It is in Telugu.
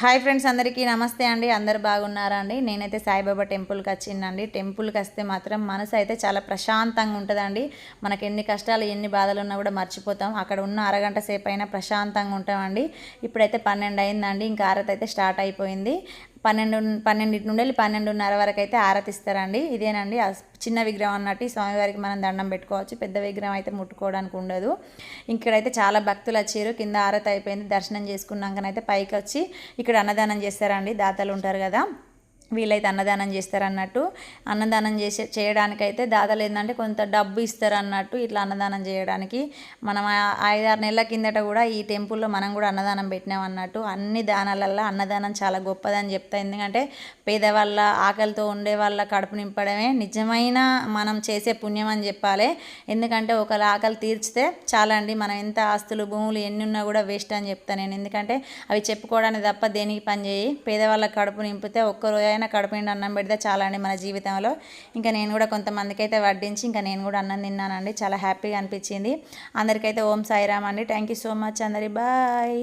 హాయ్ ఫ్రెండ్స్ అందరికీ నమస్తే అండి. అందరు బాగున్నారా అండి? నేనైతే సాయిబాబా టెంపుల్కి వచ్చిందండి. టెంపుల్కి వస్తే మాత్రం మనసు అయితే చాలా ప్రశాంతంగా ఉంటుందండి. మనకి ఎన్ని కష్టాలు ఎన్ని బాధలు ఉన్నా కూడా మర్చిపోతాం. అక్కడ ఉన్న అరగంట సేపు అయినా ప్రశాంతంగా ఉంటామండి. ఇప్పుడైతే పన్నెండు అయిందండి. ఇంకా ఆరత అయితే స్టార్ట్ అయిపోయింది. పన్నెండు పన్నెండింటి నుండి వెళ్ళి పన్నెండున్నర వరకు అయితే ఆరతిస్తారండి. ఇదేనండి. చిన్న విగ్రహం అన్నట్టు స్వామివారికి మనం దండం పెట్టుకోవచ్చు. పెద్ద విగ్రహం అయితే ముట్టుకోవడానికి ఉండదు. ఇక్కడైతే చాలా భక్తులు వచ్చారు. కింద ఆరతి అయిపోయింది. దర్శనం చేసుకున్నాకనైతే పైకి వచ్చి ఇక్కడ అన్నదానం చేస్తారండి. దాతలు ఉంటారు కదా. వీళ్ళైతే అన్నదానం చేస్తారన్నట్టు. అన్నదానం చేసే చేయడానికైతే దాదాలు ఏంటంటే కొంత డబ్బు ఇస్తారు అన్నట్టు ఇట్లా అన్నదానం చేయడానికి. మనం ఐదారు నెలల కిందట కూడా ఈ టెంపుల్లో మనం కూడా అన్నదానం పెట్టినాం అన్నట్టు అన్ని దానాలల్లో అన్నదానం చాలా గొప్పదని చెప్తా. ఎందుకంటే పేదవాళ్ళ ఆకలితో ఉండే వాళ్ళ కడుపు నింపడమే నిజమైన మనం చేసే పుణ్యం అని చెప్పాలి. ఎందుకంటే ఒకళ్ళ ఆకలి తీర్చితే చాలా అండి మనం ఎంత ఆస్తులు భూములు ఎన్ని ఉన్నా కూడా వేస్ట్ అని చెప్తాను నేను. ఎందుకంటే అవి చెప్పుకోవడానికి తప్ప దేనికి పని చేయి పేదవాళ్ళ కడుపు నింపితే ఒక్క రోజైనా కడుపు నిండి అన్నం పెడితే చాలా అండి మన జీవితంలో. ఇంకా నేను కూడా కొంతమందికి అయితే వడ్డించి ఇంకా నేను కూడా అన్నం తిన్నానండి. చాలా హ్యాపీగా అనిపించింది. అందరికైతే ఓం సాయిరామ్ అండి. థ్యాంక్ యూ సో మచ్ అందరి. బాయ్